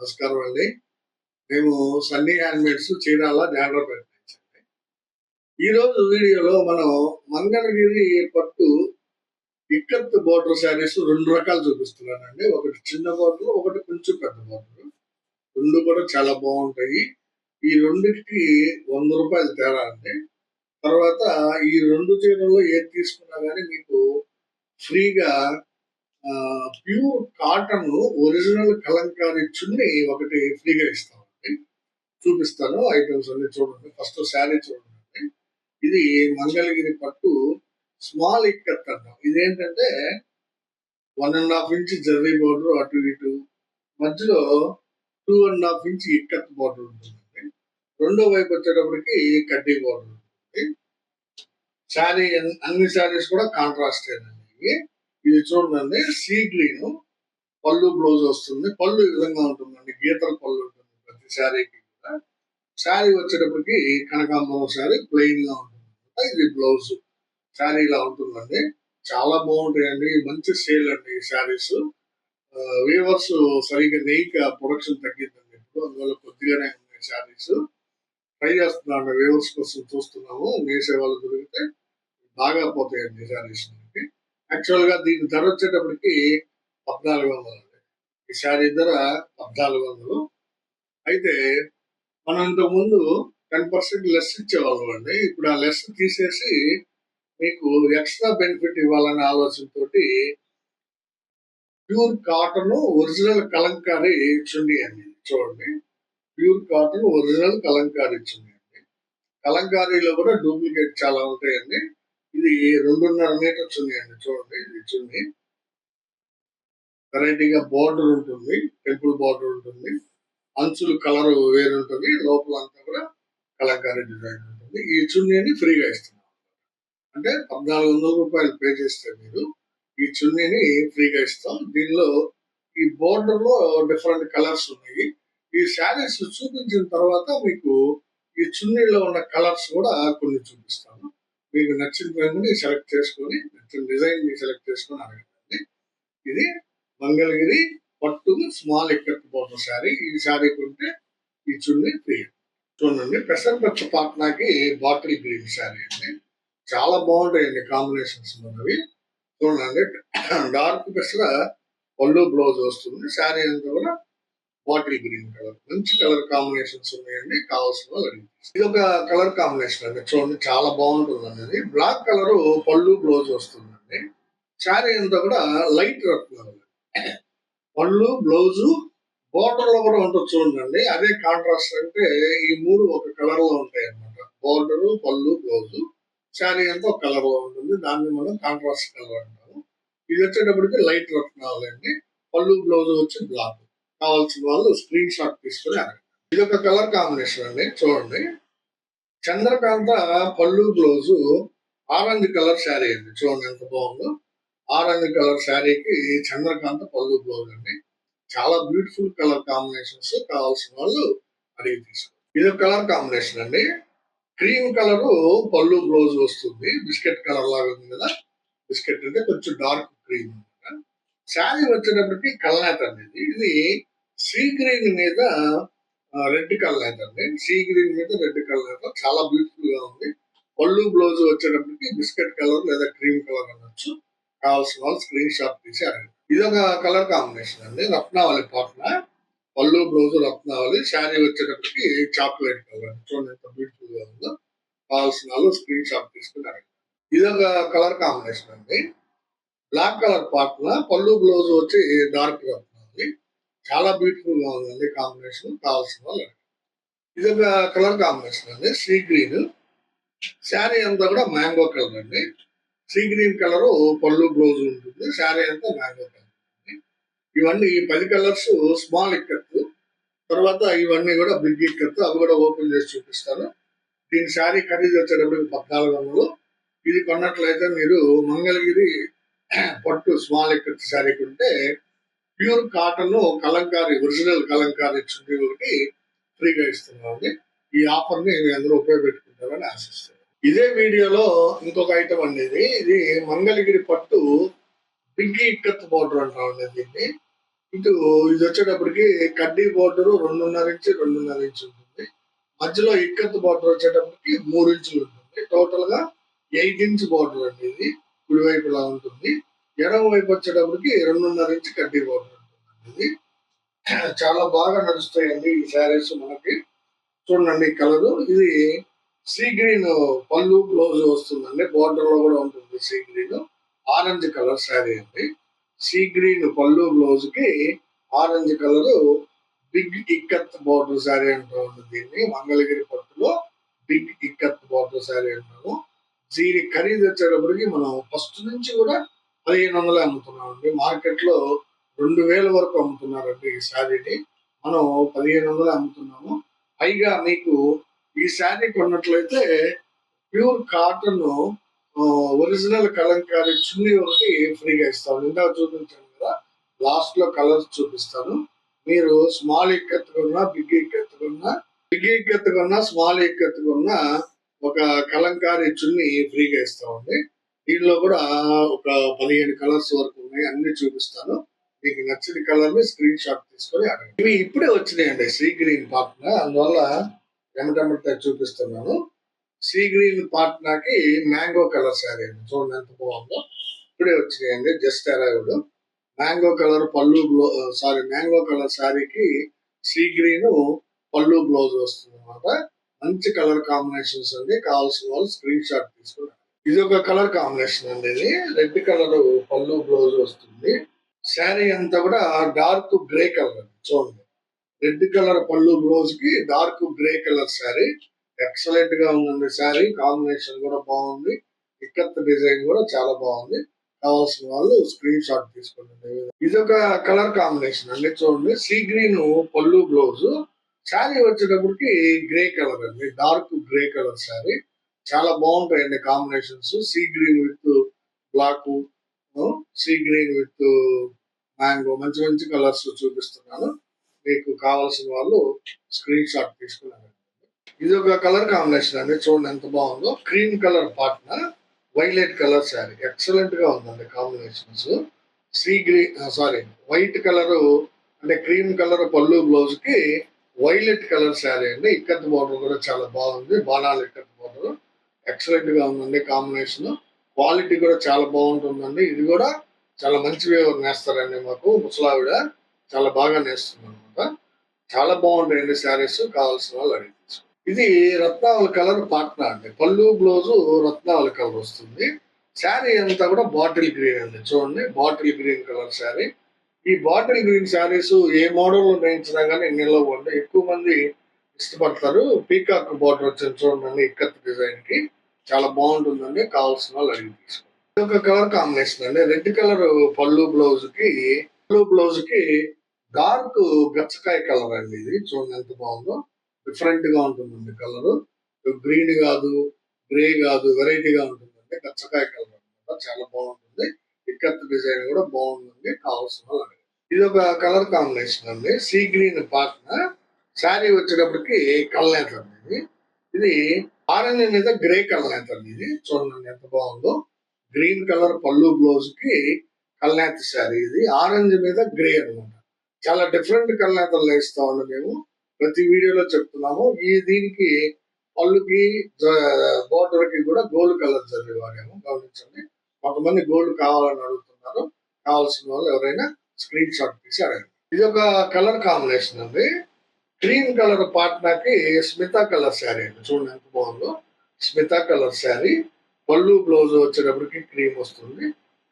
నమస్కారం అండి. మేము సన్నీ హ్యాండ్మేడ్స్ చీరాల జాండ్రపేట నుంచి ఈరోజు వీడియోలో మనం మంగళగిరి పట్టు ఇక్కత్ బోర్డర్ శారీస్ రెండు రకాలు చూపిస్తున్నానండి. ఒకటి చిన్న బోర్డర్ ఒకటి కొంచెం పెద్ద బోర్డర్. రెండు కూడా చాలా బాగుంటాయి. ఈ రెండింటికి వంద రూపాయలు తేడా అండి. తర్వాత ఈ రెండు చీరల్లో ఏది తీసుకున్నా కానీ మీకు ఫ్రీగా pure cotton original Kalamkari chunni ఒకటి ఫ్రీగా ఇస్తామండి. చూపిస్తాను ఐటమ్స్ అన్ని చూడండి. ఫస్ట్ శారీ చూడండి. ఇది మంగళగిరి పట్టు స్మాల్ ఇక్కత్ అంటాం. ఇదేంటంటే one and half inch zari border అటు ఇటు. మధ్యలో two and half inch ikat border ఉంటుందండి. రెండో వైపు వచ్చేటప్పటికి కడ్డీ బోర్డర్ ఉంటుంది శారీ అన్ని శారీస్ కూడా కాంట్రాస్ట్ ఇవి. ఇది చూడండి సీ గ్రీన్ పళ్ళు బ్లౌజ్ వస్తుంది. పళ్ళు ఈ విధంగా ఉంటుందండి. గీతల పళ్ళు ఉంటుంది ప్రతి శారీకి కూడా. శారీ వచ్చేటప్పటికి కనకాంబరం శారీ ప్లెయిన్గా ఉంటుంది ఇది బ్లౌజ్ శారీ ఇలా ఉంటుందండి. చాలా బాగుంటాయండి. మంచి సేల్ అండి ఈ శారీస్. వీవర్స్ సరిగ్గా నెయ్యి ప్రొడక్షన్ తగ్గిందండి ఇప్పుడు. అందువల్ల కొద్దిగానే ఉన్నాయి శారీస్. ట్రై చేస్తున్నాను. వీవర్స్ కోసం చూస్తున్నాము. వేసే సేవలు దొరికితే బాగా పోతాయండి శారీస్. యాక్చువల్గా దీని ధర వచ్చేటప్పటికి పద్నాలుగు వందలు అండి. ఈ శారీ ధర పద్నాలుగు వందలు. అయితే మనం ఇంతకు ముందు టెన్ పర్సెంట్ లెస్ ఇచ్చేవాళ్ళం అండి. ఇప్పుడు ఆ లెస్ తీసేసి మీకు ఎక్స్ట్రా బెనిఫిట్ ఇవ్వాలనే ఆలోచనతో pure cotton original Kalamkari chunni అండి. చూడండి. Pure cotton original Kalamkari chunni అండి. కలంకారీలో కూడా డూప్లికేట్ చాలా ఉంటాయండి. ఇది రెండున్నర మీటర్ చున్నీ అండి చూడండి ఇది చున్నీ వెరైటీగా బార్డర్ ఉంటుంది టెంపుల్ బార్డర్ ఉంటుంది. అంచులు కలర్ వేరు ఉంటుంది లోపల అంతా కూడా కలంకారీ డిజైన్ ఉంటుంది. ఈ చున్నీని ఫ్రీగా ఇస్తున్నాం. అంటే పద్నాలుగు వందల రూపాయలు పే చేస్తే మీరు ఈ చున్నీని ఫ్రీగా ఇస్తాం. దీనిలో ఈ బోర్డర్లో డిఫరెంట్ కలర్స్ ఉన్నాయి. ఈ శారీస్ చూపించిన తర్వాత మీకు ఈ చున్నీలో ఉన్న కలర్స్ కూడా కొన్ని చూపిస్తాను. మీకు నచ్చిన రంగుని సెలెక్ట్ చేసుకొని నచ్చిన డిజైన్ని సెలెక్ట్ చేసుకొని అడగండి. ఇది మంగళగిరి పట్టు స్మాల్ ఎక్కత్ బోర్డర్ శారీ. ఈ శారీ కొంటే ఈ చున్నీ ఫ్రీ చూడండి పెసరపచ్చ పాట్నాకి బాటిల్ గ్రీన్ శారీ అండి. చాలా బాగుంటాయండి కాంబినేషన్స్ మనవి చూడండి డార్క్ పెసర పళ్ళు బ్లౌజ్ వస్తుంది. శారీ అంతా కూడా బాటిల్ గ్రీన్ కలర్ మంచి కలర్ కాంబినేషన్స్ ఉన్నాయండి కావాల్సిన వాళ్ళు ఇది ఒక కలర్ కాంబినేషన్ అండి చూడండి చాలా బాగుంటుంది అనేది. బ్లాక్ కలర్ పళ్ళు బ్లౌజ్ వస్తుందండి. శారీ అంతా కూడా లైట్ రత్నాలు పళ్ళు బ్లౌజు బోర్డర్లో కూడా ఉంటుంది చూడండి అదే కాంట్రాస్ట్ అంటే ఈ మూడు ఒక కలర్లో ఉంటాయి అన్నమాట బోర్డర్ పళ్ళు బ్లౌజు. శారీ అంతా ఒక కలర్లో ఉంటుంది. దాన్ని మనం కాంట్రాస్ట్ కలర్ అంటాము. ఇది వచ్చేటప్పటికి లైట్ రత్నాలు అండి పళ్ళు బ్లౌజ్ వచ్చి బ్లాక్. కావాల్సిన వాళ్ళు స్క్రీన్ షాట్ తీసుకుని అడగండి. ఇది ఒక కలర్ కాంబినేషన్ అండి చూడండి. చంద్రకాంత పళ్ళు బ్లౌజు ఆరెంజ్ కలర్ శారీ అండి. చూడండి ఎంత బాగుందో. ఆరెంజ్ కలర్ శారీకి చంద్రకాంత పళ్ళు బ్లౌజ్ అండి. చాలా బ్యూటిఫుల్ కలర్ కాంబినేషన్స్ కావాల్సిన వాళ్ళు అడిగి తీసుకోండి. ఇది ఒక కలర్ కాంబినేషన్ అండి. క్రీమ్ కలర్ పళ్ళు బ్లౌజ్ వస్తుంది. బిస్కెట్ కలర్ లాగా ఉంది కదా. బిస్కెట్ అంటే కొంచెం డార్క్ క్రీమ్ శారీ వచ్చేటప్పటికి కల్నాథ్ అండి ఇది సీ గ్రీన్ మీద రెడ్ కలర్ అండి సీ గ్రీన్ మీద రెడ్ కల్నాథ్ చాలా బ్యూటిఫుల్గా ఉంది. పళ్ళు బ్లౌజ్ వచ్చేటప్పటికి బిస్కెట్ కలర్ లేదా క్రీమ్ కలర్ అనొచ్చు. కావాల్సిన వాళ్ళు స్క్రీన్ షాట్ తీసి అడగండి. ఇది ఒక కలర్ కాంబినేషన్ అండి. రత్నావళి పాటన. పళ్ళు బ్లౌజ్ రత్నావళి. శారీ వచ్చేటప్పటికి చాక్లెట్ కలర్. చూడండి ఎంత బ్యూటిఫుల్గా ఉందో. కావాల్సిన వాళ్ళు స్క్రీన్ షాట్ తీసుకుని అడగండి. ఇది ఒక కలర్ కాంబినేషన్ అండి. బ్లాక్ కలర్ పాటన. పళ్ళు బ్లౌజ్ వచ్చి డార్క్ రత్నావళి. చాలా బ్యూటిఫుల్గా ఉందండి కాంబినేషన్ కావాల్సిన వాళ్ళు ఇది ఒక కలర్ కాంబినేషన్ అండి సీ గ్రీన్ శారీ అంతా కూడా మ్యాంగో కలర్ అండి. Sea green colour pallu blouse ఉంటుంది. శారీ అంతా మ్యాంగో కలర్ ఇవన్నీ ఈ పది కలర్స్ స్మాల్ ఇక్కత్తు తర్వాత ఇవన్నీ కూడా బిగ్ ఇక్కత్తు అవి కూడా ఓపెన్ చేసి చూపిస్తాను. దీని శారీ ఖరీదు వచ్చేటప్పటికి పద్నాలుగు వందలు. ఇది కొన్నట్లయితే మీరు మంగళగిరి పట్టు స్మాల్ ఇక్కత్తు శారీ కొంటే pure cotton Kalamkari original Kalamkari chunni ఒకటి ఫ్రీగా ఇస్తున్నామండి. ఈ ఆఫర్ని మీ అందరూ ఉపయోగపెట్టుకుంటారని ఆశిస్తున్నాను ఇదే వీడియోలో ఇంకొక ఐటమ్ అండి ఇది. ఇది మంగళగిరి పట్టు బిగ్గి ఇక్కత్ బోర్డర్ అంటామండి దీన్ని. ఇటు ఇది వచ్చేటప్పటికి కడ్డీ బోర్డర్ రెండున్నర ఇంచు రెండున్నర ఇంచు ఉంటుంది. మధ్యలో ఇక్కత్ బోర్డర్ వచ్చేటప్పటికి మూడు ఇంచులు ఉంటుంది. టోటల్గా ఎయిట్ ఇంచ్ బోర్డర్ అండి ఇది. కుడివైపులా ఉంటుంది. ఎడమ వైపు వచ్చేటప్పటికి రెండున్నర ఇంచు కడ్డీ బోర్డర్ ఇది చాలా బాగా నడుస్తాయండి ఈ శారీస్ మనకి. చూడండి కలర్. ఇది సీ గ్రీన్ పళ్ళు బ్లౌజ్ వస్తుందండి. బోర్డర్లో కూడా ఉంటుంది sea green. Orange colour sari అండి. సీ గ్రీన్ పళ్ళు బ్లౌజ్కి orange colour big ikat border sari అంటాము దీన్ని. మంగళగిరి పట్టులో బిగ్ ఇక్కత్ బార్డర్ శారీ అంటాము. దీని ఖరీదు వచ్చేటప్పటికి మనం ఫస్ట్ నుంచి కూడా పదిహేను వందలు అమ్ముతున్నామండి. మార్కెట్లో రెండు వేల వరకు అమ్ముతున్నారండి ఈ శారీని. మనం పదిహేను వందలు అమ్ముతున్నాము. పైగా మీకు ఈ sari కొన్నట్లయితే pure cotton original Kalamkari chunni ఒకటి ఫ్రీగా ఇస్తాను ఇందాక చూపించాను కదా లాస్ట్లో కలర్స్ చూపిస్తాను. మీరు స్మాల్ ఎక్కెత్తుకున్నా బిగ్ ఎక్కెత్తుకున్నా బిగ్ ఎక్కెత్తుకున్నా స్మాల్ ఎక్కెత్తుకున్నా ఒక కలంకారీ చున్నీ ఫ్రీగా ఇస్తామండి. దీనిలో కూడా ఒక పదిహేను కలర్స్ వరకు ఉన్నాయి. అన్ని చూపిస్తాను. మీకు నచ్చిన కలర్ని స్క్రీన్ షాట్ తీసుకొని అడగండి. ఇవి ఇప్పుడే వచ్చినాయండి సీ గ్రీన్ పాట్నా అందువల్ల ఎమటెమట చూపిస్తున్నాను. సీ గ్రీన్ పాట్నాకి మ్యాంగో కలర్ శారీ అండి. చూడండి ఎంత బాగుందో. ఇప్పుడే వచ్చినాయండి. Just arrived. Mango colour pallu blouse sorry mango colour శారీకి సీ గ్రీన్ పళ్ళు బ్లౌజ్ వస్తుంది అనమాట మంచి కలర్ కాంబినేషన్స్ అండి. కావాల్సిన వాళ్ళు స్క్రీన్ షాట్ తీసుకుని ఇది ఒక కలర్ కాంబినేషన్ అండి ఇది. రెడ్ కలర్ పళ్ళు బ్లౌజ్ వస్తుంది. శారీ అంతా కూడా డార్క్ గ్రే కలర్ అండి చూడండి. రెడ్ కలర్ పళ్ళు బ్లౌజ్కి డార్క్ గ్రే కలర్ శారీ. ఎక్సలెంట్గా ఉందండి శారీ. కాంబినేషన్ కూడా బాగుంది. ఇక్కత్ డిజైన్ కూడా చాలా బాగుంది. కావాల్సిన వాళ్ళు స్క్రీన్ షాట్ తీసుకోండి. ఇది ఒక కలర్ కాంబినేషన్ అండి చూడండి. Sea green pallu blouse. Sari వచ్చేటప్పటికి గ్రే కలర్ అండి. Dark grey colour sari. చాలా బాగుంటాయండి combinations. Sea green with black sea green with mango. మంచి మంచి కలర్స్ చూపిస్తున్నాను. మీకు కావాల్సిన వాళ్ళు స్క్రీన్ షాట్ తీసుకున్నారు ఇది ఒక కలర్ కాంబినేషన్ అండి. చూడండి ఎంత బాగుందో. Cream colour partner violet colour sari. ఎక్సలెంట్గా ఉందండి combinations. Sea green sorry white colour అంటే క్రీమ్ కలర్ పళ్ళు బ్లౌజ్కి వైలెట్ కలర్ శారీ అండి. ఇక్కత్ బార్డర్ కూడా చాలా బాగుంది. బాణాలు ఇక్కత్ బార్డర్. ఎక్సలెంట్గా ఉందండి కాంబినేషన్ క్వాలిటీ కూడా చాలా బాగుంటుందండి. ఇది కూడా చాలా మంచి నేస్తారండి మాకు. ముసలావిడ చాలా బాగా నేస్తుంది అనమాట చాలా బాగుంటాయండి శారీస్. కావాల్సిన వాళ్ళు అడిగి ఇది రత్నావళి కలర్ పాట్నా అండి. పళ్ళు బ్లౌజు రత్నావళి కలర్ వస్తుంది. శారీ అంతా కూడా బాటిల్ గ్రీన్ అండి. చూడండి బాటిల్ గ్రీన్ కలర్ శారీ. ఈ బాటిల్ గ్రీన్ శారీస్ ఏ మోడల్లో నేయించినా కానీ నిలవండి ఎక్కువ మంది ఇష్టపడతారు. పీకాక్ బార్డర్ వచ్చింది చూడండి ఇక్కత్ డిజైన్కి చాలా బాగుంటుందండి కావాల్సిన వాళ్ళు అడిగి తీసుకోండి. ఇది ఒక కలర్ కాంబినేషన్ అండి. రెడ్ కలర్ పళ్ళు బ్లౌజ్కి పళ్ళు బ్లౌజ్కి డార్క్ గచ్చకాయ కలర్ అండి ఇది. చూడండి ఎంత బాగుందో. డిఫరెంట్గా ఉంటుందండి కలర్. గ్రీన్ కాదు గ్రే కాదు వెరైటీగా ఉంటుందండి గచ్చకాయ కలర్ అనమాట చాలా బాగుంటుంది. ఇక్కత్ డిజైన్ కూడా బాగుంటుంది కావాల్సిన వాళ్ళు ఇది ఒక కలర్ కాంబినేషన్ అండి. సీ గ్రీన్ పాట్న శారీ వచ్చేటప్పటికి కల్నేత అండి ఇది ఆరెంజ్ మీద గ్రే కల్నేత అండి ఇది. చూడండి ఎంత బాగుందో. గ్రీన్ కలర్ పళ్ళు బ్లౌజ్కి కల్నేత శారీ ఇది. ఆరెంజ్ మీద గ్రే అన్నమాట. చాలా డిఫరెంట్ కల్నేతలు ఉన్నాం మేము. ప్రతి వీడియోలో చెప్తున్నాము. ఈ దీనికి పళ్ళుకి బోర్డర్కి కూడా గోల్డ్ కలర్ జరి గమనించండి. కొంతమంది గోల్డ్ కావాలని అడుగుతున్నారు. కావాల్సిన వాళ్ళు ఎవరైనా స్క్రీన్ షాట్ తీసి అడగండి. ఇది ఒక కలర్ కాంబినేషన్ అండి. క్రీమ్ కలర్ పాట్నాకి స్మితా కలర్ శారీ అండి. చూడండి ఎంత బాగుందో. స్మితా కలర్ శారీ పళ్ళు బ్లౌజ్ వచ్చేటప్పటికి క్రీమ్ వస్తుంది.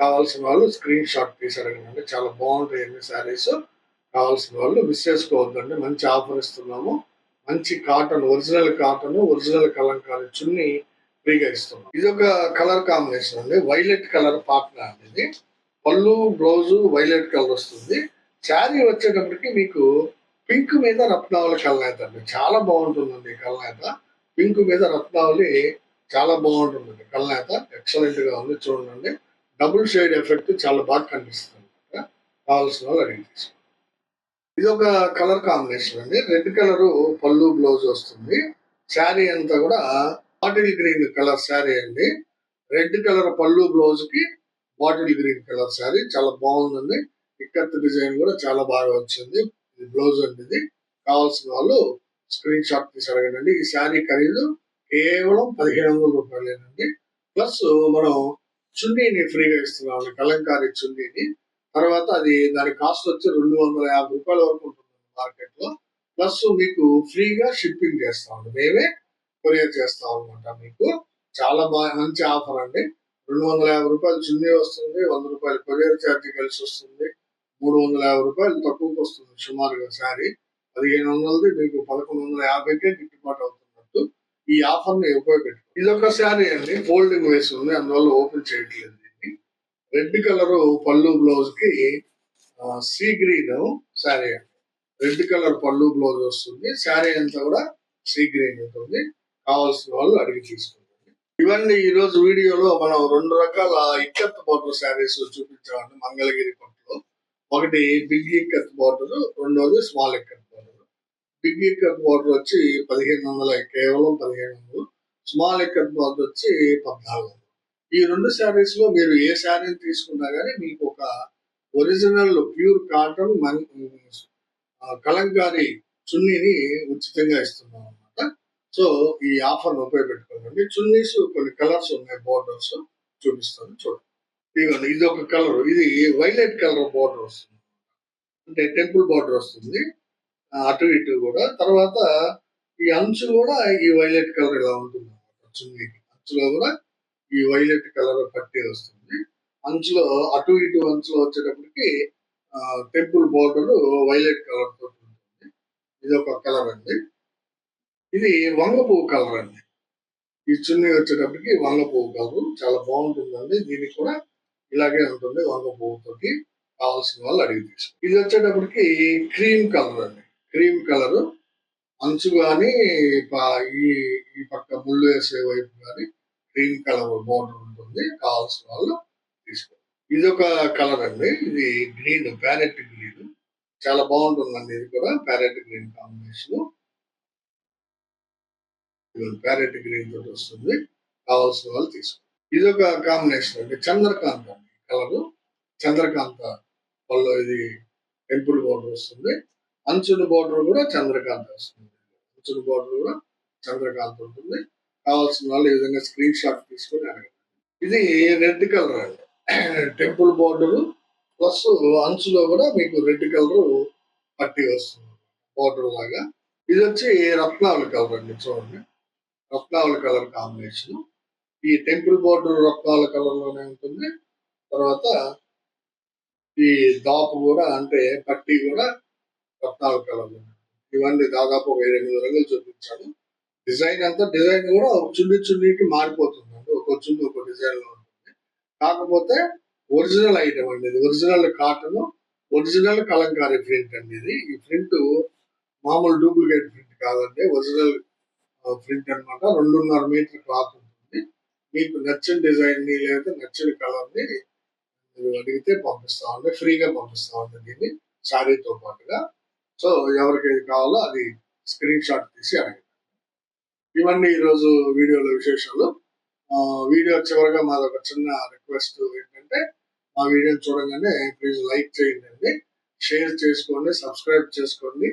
కావాల్సిన వాళ్ళు స్క్రీన్ షాట్ తీసారండి చాలా బాగుంటాయి అన్ని శారీస్ కావాల్సిన వాళ్ళు మిస్ చేసుకోవద్దండి. మంచి ఆఫర్ ఇస్తున్నాము. మంచి cotton original cotton original Kalamkari chunni ఫ్రీగా ఇస్తున్నాం ఇది ఒక కలర్ కాంబినేషన్ అండి. వైలెట్ కలర్ పాట్నా అండి ఇది. పళ్ళు బ్లౌజు వైలెట్ కలర్ వస్తుంది. శారీ వచ్చేటప్పటికి మీకు పింక్ మీద రత్నావళి కలనేత అండి. చాలా బాగుంటుందండి ఈ కలనేత. పింక్ మీద రత్నావళి చాలా బాగుంటుందండి. కలనేత ఎక్సలెంట్గా ఉంది చూడండి. డబుల్ షేడ్ ఎఫెక్ట్ చాలా బాగా కనిపిస్తుంది. కావాల్సిన వాళ్ళు అడిగి తీసుకోండి. ఇది ఒక కలర్ కాంబినేషన్ అండి. రెడ్ కలర్ పళ్ళు బ్లౌజ్ వస్తుంది. శారీ అంతా కూడా బాటిల్ గ్రీన్ కలర్ శారీ అండి. రెడ్ కలర్ పళ్ళు బ్లౌజ్కి బాటిల్ గ్రీన్ కలర్ శారీ చాలా బాగుందండి. ఇక్కత్ డిజైన్ కూడా చాలా బాగా వచ్చింది. బ్లౌజ్ అనేది కావాల్సిన వాళ్ళు స్క్రీన్ షాట్ తీసి అడగండి. ఈ శారీ ఖరీదు కేవలం పదిహేను వందల రూపాయలేనండి. ప్లస్ మనం చున్నీని ఫ్రీగా ఇస్తున్నాం కలంకారీ చున్నీని. తర్వాత అది దాని కాస్ట్ వచ్చి రెండు వందల యాభై రూపాయల వరకు ఉంటుంది మార్కెట్లో ప్లస్ మీకు ఫ్రీగా షిప్పింగ్ చేస్తాం మేమే కొరియర్ చేస్తాం అనమాట మీకు. చాలా బాగా మంచి ఆఫర్ అండి. రెండు వందల యాభై రూపాయలు చున్నీ వస్తుంది వంద రూపాయలు కొరియర్ ఛార్జ్ కలిసి వస్తుంది. మూడు వందల యాభై రూపాయలు తక్కువకి వస్తుంది సుమారుగా శారీ పదిహేను వందలది మీకు పదకొండు వందల యాభైకే గిట్టుబాటు అవుతున్నట్టు ఈ ఆఫర్ని ఉపయోగపెట్టు ఇది ఒక శారీ అండి. ఫోల్డింగ్ వేసి ఉంది. అందువల్ల ఓపెన్ చేయట్లేదు దీన్ని. రెడ్ కలర్ పళ్ళు బ్లౌజ్కి సీ గ్రీన్ శారీ అండి. రెడ్ కలర్ పళ్ళు బ్లౌజ్ వస్తుంది. శారీ అంతా కూడా సీ గ్రీన్ ఉంటుంది. కావాల్సిన వాళ్ళు అడిగి తీసుకుంటుంది ఇవన్నీ ఈ రోజు వీడియోలో మనం రెండు రకాల ఇక్కత్ బార్డర్ శారీస్ చూపించామండి. మంగళగిరి పట్టు ఒకటి బిగ్ ఇక్కత్ బార్డర్ రెండోది small ikat border big ikat border వచ్చి పదిహేను వందల కేవలం పదిహేను వందలు. స్మాల్ ఇక్కత్ బార్డర్ వచ్చి పద్నాలుగు వందలు. ఈ రెండు శారీస్లో మీరు ఏ శారీని తీసుకున్నా కానీ మీకు ఒక original pure cotton Mann Kalamkari చున్నీని ఉచితంగా ఇస్తున్నాం అన్నమాట. సో ఈ ఆఫర్ ఉపయోగపెట్టుకోండి. చున్నీస్ కొన్ని కలర్స్ ఉన్నాయి బోర్డర్స్ చూపిస్తాను చూడండి. ఇదిగోండి ఇది ఒక కలర్. ఇది వైలెట్ కలర్ బోర్డర్ వస్తుంది. అంటే టెంపుల్ బోర్డర్ వస్తుంది. అటు ఇటు కూడా. తర్వాత ఈ అంచు కూడా ఈ వైలెట్ కలర్ ఇలా ఉంటుంది అన్నమాట. చున్నీకి అంచులో కూడా ఈ వైలెట్ కలర్ పట్టి వస్తుంది. అంచులో అటు ఇటు అంచులో వచ్చేటప్పటికి టెంపుల్ బోర్డర్ వైలెట్ కలర్ తోటి ఉంటుంది. ఇది ఒక కలర్ అండి. ఇది వంగపువ్వు కలర్ అండి. ఈ చున్నీ వచ్చేటప్పటికి వంగపువ్వు కలర్ చాలా బాగుంటుందండి. దీనికి కూడా ఇలాగే ఉంటుంది వంగ పువ్వు తోటి కావాల్సిన వాళ్ళు అడిగి తీసుకో ఇది వచ్చేటప్పటికి క్రీమ్ కలర్ అండి. Cream colour. అంచు కానీ ఈ ఈ పక్క ముళ్ళు వేసే వైపు కానీ క్రీమ్ కలర్ బోర్డర్ ఉంటుంది కావాల్సిన వాళ్ళు తీసుకో ఇది ఒక కలర్ అండి. ఇది గ్రీన్ ప్యారెట్ గ్రీన్. చాలా బాగుంటుందండి ఇది కూడా parrot green combination. Parrot green తోటి వస్తుంది. కావాల్సిన వాళ్ళు తీసుకో ఇది ఒక కాంబినేషన్ అండి చంద్రకాంత కలరు. కలర్ చంద్రకాంత వల్ల ఇది టెంపుల్ బోర్డర్ వస్తుంది. అంచుల బోర్డర్ కూడా చంద్రకాంత వస్తుంది. అంచుల బోర్డర్ కూడా చంద్రకాంత ఉంటుంది. కావాల్సిన వాళ్ళు ఈ విధంగా స్క్రీన్ షాట్ తీసుకొని అడగండి. ఇది రెడ్ కలర్ అండి. టెంపుల్ బోర్డర్ ప్లస్ అంచులో కూడా మీకు రెడ్ కలర్ పట్టి వస్తుంది. బోర్డర్ లాగా. ఇది వచ్చి రత్నావళి కలర్ అండి చూడండి. రత్నావళి కలర్ కాంబినేషన్ ఈ టెంపుల్ బోర్డు రక్తాల కలర్లోనే ఉంటుంది. తర్వాత ఈ దాపు కూడా అంటే పట్టి కూడా రత్నాల కలర్ ఇవన్నీ దాదాపు ఒక ఎనిమిది రంగులు చూపించాను. డిజైన్ అంతా డిజైన్ కూడా చుండి చుండికి మారిపోతుంది. అండి ఒక చుండి ఒక డిజైన్లో ఉంటుంది. కాకపోతే ఒరిజినల్ ఐటమ్ అండి ఇది. Original cotton original Kalamkari print అండి ఇది. ఈ ప్రింట్ మామూలు డూప్లికేట్ ప్రింట్ కాదండి. ఒరిజినల్ ప్రింట్ అన్నమాట. రెండున్నర మీటర్ క్లాత్ మీకు నచ్చిన డిజైన్ని లేదా నచ్చిన కలర్ని మీరు అడిగితే పంపిస్తామండి ఫ్రీగా పంపిస్తామండి దీన్ని శారీతో పాటుగా. సో ఎవరికి ఏది కావాలో అది స్క్రీన్ షాట్ తీసి అడగండి. ఇవన్నీ ఈరోజు వీడియోలో విశేషాలు. వీడియో చివరిగా మాది ఒక చిన్న రిక్వెస్ట్ ఏంటంటే మా వీడియోని చూడగానే ప్లీజ్ లైక్ చేయండి షేర్ చేసుకోండి సబ్స్క్రైబ్ చేసుకోండి.